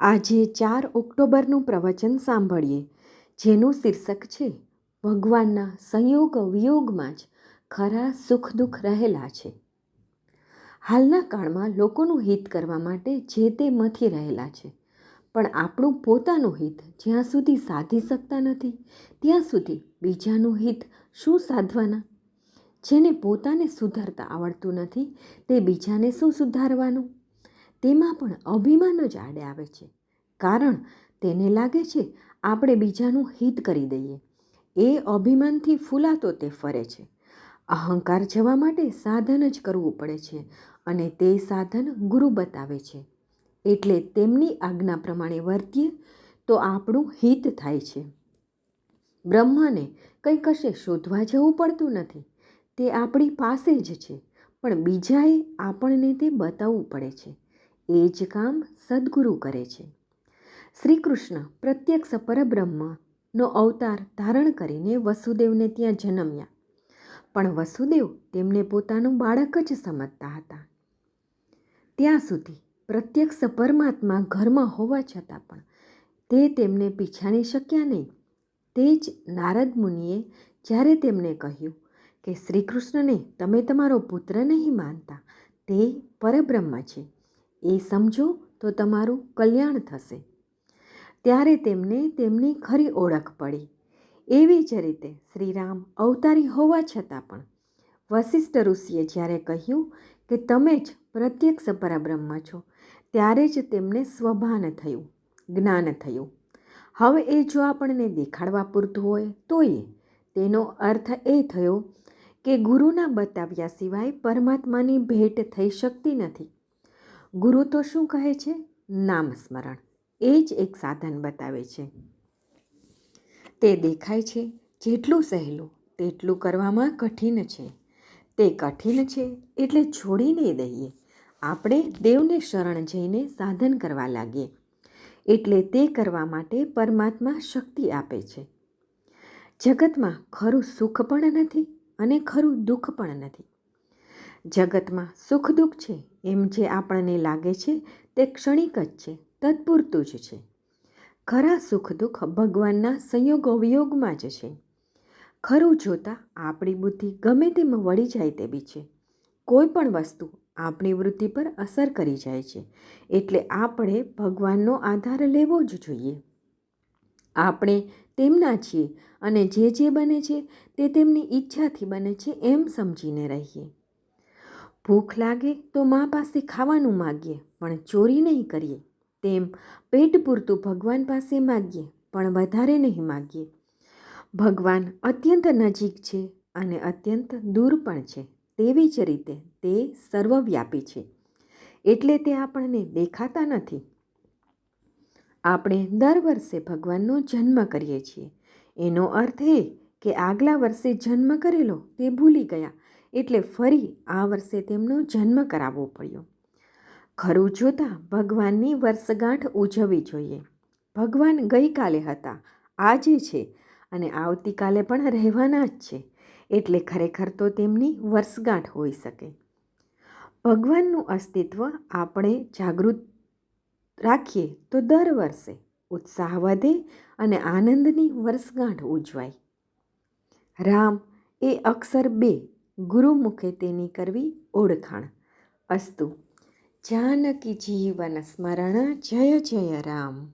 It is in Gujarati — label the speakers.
Speaker 1: આજે ચાર ઓક્ટોબરનું પ્રવચન સાંભળીએ, જેનું શીર્ષક છે, ભગવાનના સંયોગ વિયોગમાં જ ખરા સુખ દુઃખ રહેલા છે. હાલના કાળમાં લોકોનું હિત કરવા માટે જે તે મથી રહેલા છે, પણ આપણું પોતાનું હિત જ્યાં સુધી સાધી શકતા નથી, ત્યાં સુધી બીજાનું હિત શું સાધવાના? જેને પોતાને સુધારતા આવડતું નથી, તે બીજાને શું સુધારવાનું? તેમાં પણ અભિમાન જ આડે આવે છે. કારણ તેને લાગે છે આપણે બીજાનું હિત કરી દઈએ. એ અભિમાનથી ફૂલાતો તે ફરે છે. અહંકાર જવા માટે સાધન જ કરવું પડે છે અને તે સાધન ગુરુ બતાવે છે. એટલે તેમની આજ્ઞા પ્રમાણે વર્તીએ તો આપણું હિત થાય છે. બ્રહ્મને કંઈ કશે શોધવા જવું પડતું નથી. તે આપણી પાસે જ છે. પણ બીજાએ આપણને તે બતાવવું પડે છે. એ જ કામ સદગુરુ કરે છે. શ્રી કૃષ્ણ પ્રત્યક્ષ પરબ્રહ્મનો અવતાર ધારણ કરીને વસુદેવને ત્યાં જન્મ્યા. પણ વસુદેવ તેમને પોતાનું બાળક જ સમજતા હતા. ત્યાં સુધી પ્રત્યક્ષ પરમાત્મા ઘરમાં હોવા છતાં પણ તે તેમને પીછાણી શક્યા નહીં. તે જ નારદ મુનિએ જ્યારે તેમને કહ્યું કે શ્રી કૃષ્ણને તમે તમારો પુત્ર નહીં માનતા, તે પરબ્રહ્મ છે. એ સમજો તો તમારું કલ્યાણ થશે. ત્યારે તેમને તેમની ખરી ઓળખ પડી. એવી જ રીતે શ્રીરામ અવતારી હોવા છતાં પણ વશિષ્ઠ ઋષિએ જ્યારે કહ્યું કે તમે જ પ્રત્યક્ષ પરબ્રહ્મ છો, ત્યારે જ તેમને સ્વભાન થયું, જ્ઞાન થયું. હવે એ જો આપણને દેખાડવા પૂરતું હોય તોય તેનો અર્થ એ થયો કે ગુરુના બતાવ્યા સિવાય પરમાત્માની ભેટ થઈ શકતી નથી. ગુરુ તો શું કહે છે? નામ સ્મરણ એ જ એક સાધન બતાવે છે. તે દેખાય છે જેટલું સહેલું તેટલું કરવામાં કઠિન છે. તે કઠિન છે એટલે છોડી નહીં દઈએ. આપણે દેવને શરણ જઈને સાધન કરવા લાગીએ. એટલે તે કરવા માટે પરમાત્મા શક્તિ આપે છે. જગતમાં ખરું સુખ પણ નથી અને ખરું દુઃખ પણ નથી. જગતમાં સુખ દુઃખ છે, એમ જે આપણને લાગે છે તે ક્ષણિક જ છે, તત્પૂરતું જ છે. ખરા સુખ દુઃખ ભગવાનના સંયોગ વિયોગમાં જ છે. ખરું જોતાં આપણી બુદ્ધિ ગમે તેમ વળી જાય તેવી છે. કોઈ પણ વસ્તુ આપણી વૃત્તિ પર અસર કરી જાય છે, એટલે આપણે ભગવાનનો આધાર લેવો જ જોઈએ. આપણે તેમના છીએ અને જે જે બને છે તે તેમની ઈચ્છાથી બને છે એમ સમજીને રહીએ. ભૂખ લાગે તો મા પાસે ખાવાનું માગીએ, પણ ચોરી નહીં કરીએ. તેમ પેટ પૂરતું ભગવાન પાસે માગીએ, પણ વધારે નહીં માગીએ. ભગવાન અત્યંત નજીક છે અને અત્યંત દૂર પણ છે. તેવી જ રીતે તે સર્વવ્યાપી છે. એટલે તે આપણને દેખાતા નથી. આપણે દર વર્ષે ભગવાનનો જન્મ કરીએ છીએ. એનો અર્થ એ કે આગલા વર્ષે જન્મ કરેલો તે ભૂલી ગયા એટલે ફરી આ વર્ષે તેમનો જન્મ કરાવવો પડ્યો. ખરું જોતાં ભગવાનની વર્ષગાંઠ ઉજવવી જોઈએ. ભગવાન ગઈકાલે હતા, આજે છે અને આવતીકાલે પણ રહેવાના જ છે. એટલે ખરેખર તો તેમની વર્ષગાંઠ હોઈ શકે. ભગવાનનું અસ્તિત્વ આપણે જાગૃત રાખીએ તો દર વર્ષે ઉત્સાહ વધે અને આનંદની વર્ષગાંઠ ઉજવાય. રામ એ અક્ષર બે ગુરુમુખે તેની કરવી ઓળખાણ. અસ્તુ. જાનકી જીવન સ્મરણ જય જય રામ.